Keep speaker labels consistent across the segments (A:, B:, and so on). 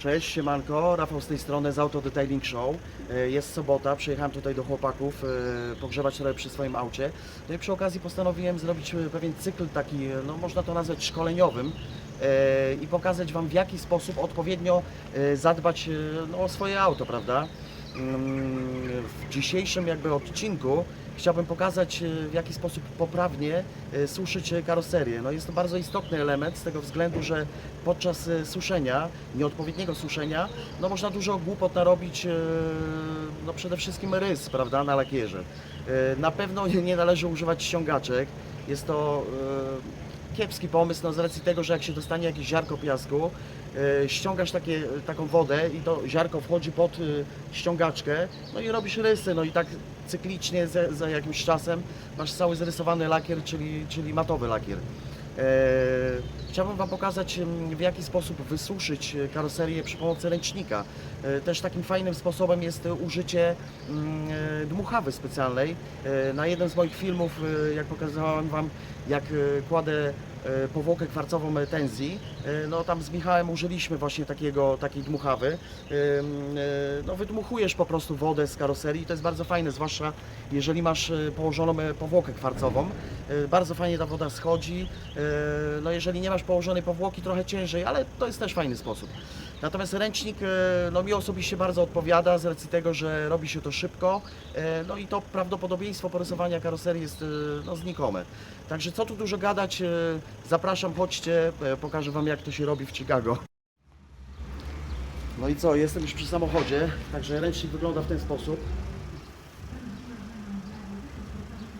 A: Cześć, siemanko, Rafał z tej strony z Auto Detailing Show. E, Jest sobota, przyjechałem tutaj do chłopaków e, pogrzewać trochę przy swoim aucie. No i przy okazji postanowiłem zrobić e, pewien cykl taki, no można to nazwać szkoleniowym i pokazać Wam w jaki sposób odpowiednio zadbać no, o swoje auto, prawda? Mm, W dzisiejszym jakby odcinku chciałbym pokazać e, w jaki sposób poprawnie e, suszyć karoserię. No jest to bardzo istotny element z tego względu, że podczas e, suszenia, nieodpowiedniego suszenia, no można dużo głupot narobić, no przede wszystkim rys, prawda, na lakierze. Na pewno nie należy używać ściągaczek. Jest to kiepski pomysł no z racji tego, że jak się dostanie jakieś ziarko piasku, e, ściągasz takie, taką wodę i to ziarko wchodzi pod e, ściągaczkę, no i robisz rysy, no i tak cyklicznie za, za jakimś czasem masz cały zrysowany lakier, czyli, czyli matowy lakier. E, Chciałbym Wam pokazać w jaki sposób wysuszyć e, karoserię przy pomocy ręcznika. E, Też takim fajnym sposobem jest użycie mm, dmuchawy specjalnej. Na jednym z moich filmów, jak pokazałem Wam, jak kładę powłokę kwarcową e, Tenzi, e, no tam z Michałem użyliśmy właśnie takiego, takiej dmuchawy. E, e, No wydmuchujesz po prostu wodę z karoserii, to jest bardzo fajne, zwłaszcza jeżeli masz e, położoną e, powłokę kwarcową. E, Bardzo fajnie ta woda schodzi. E, No jeżeli nie masz położonej powłoki, trochę ciężej, ale to jest też fajny sposób. Natomiast ręcznik e, no, mi osobiście bardzo odpowiada z racji tego, że robi się to szybko, e, no i to prawdopodobieństwo porysowania karoserii jest e, no, znikome. Także co tu dużo gadać, e, zapraszam, chodźcie, e, pokażę Wam jak to się robi w Chicago. No i co, jestem już przy samochodzie, także ręcznik wygląda w ten sposób.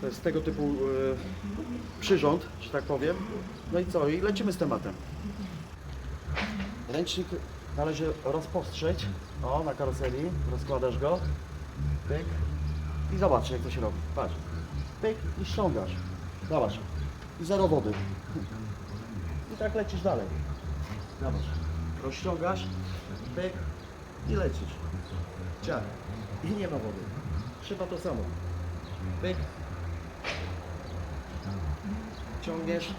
A: To jest tego typu e, przyrząd, że tak powiem. No i co, i lecimy z tematem. Ręcznik należy rozpostrzeć, o, na karoserii, rozkładasz go, pyk i zobacz jak to się robi, patrz, pyk i ściągasz, zobacz, i zero wody. I tak lecisz dalej, zobacz, rozciągasz, pyk i lecisz, ciach, i nie ma wody, szyba to samo, pyk, ciągniesz,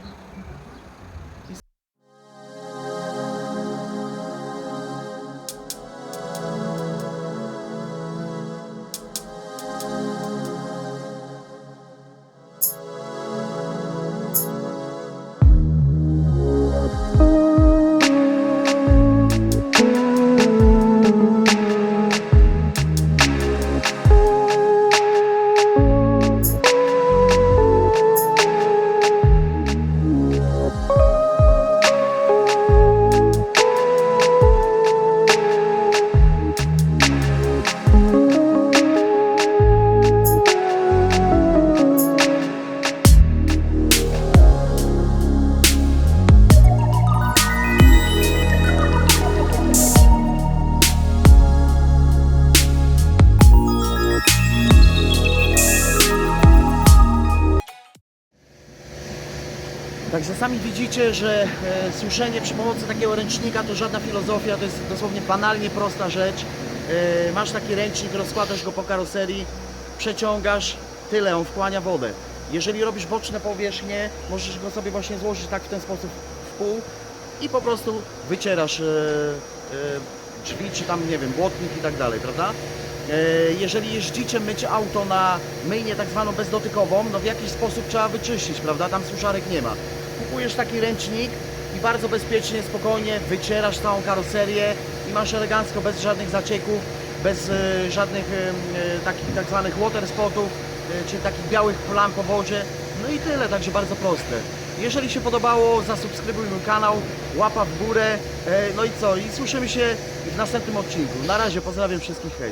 A: Także sami widzicie, że e, suszenie przy pomocy takiego ręcznika to żadna filozofia, to jest dosłownie banalnie prosta rzecz. E, masz taki ręcznik, rozkładasz go po karoserii, przeciągasz, tyle, on wchłania wodę. Jeżeli robisz boczne powierzchnie, możesz go sobie właśnie złożyć tak w ten sposób w pół i po prostu wycierasz e, drzwi, czy tam, nie wiem, błotnik i tak dalej, prawda? E, Jeżeli jeździcie myć auto na myjnię tak zwaną bezdotykową, no w jakiś sposób trzeba wyczyścić, prawda? Tam suszarek nie ma. Kupujesz taki ręcznik i bardzo bezpiecznie, spokojnie wycierasz całą karoserię i masz elegancko, bez żadnych zacieków, bez e, żadnych e, takich tak zwanych water spotów, czyli takich białych plam po wodzie. No i tyle, także bardzo proste. Jeżeli się podobało, zasubskrybuj mój kanał, łapa w górę, no i co, i słyszymy się w następnym odcinku. Na razie, pozdrawiam wszystkich, hej.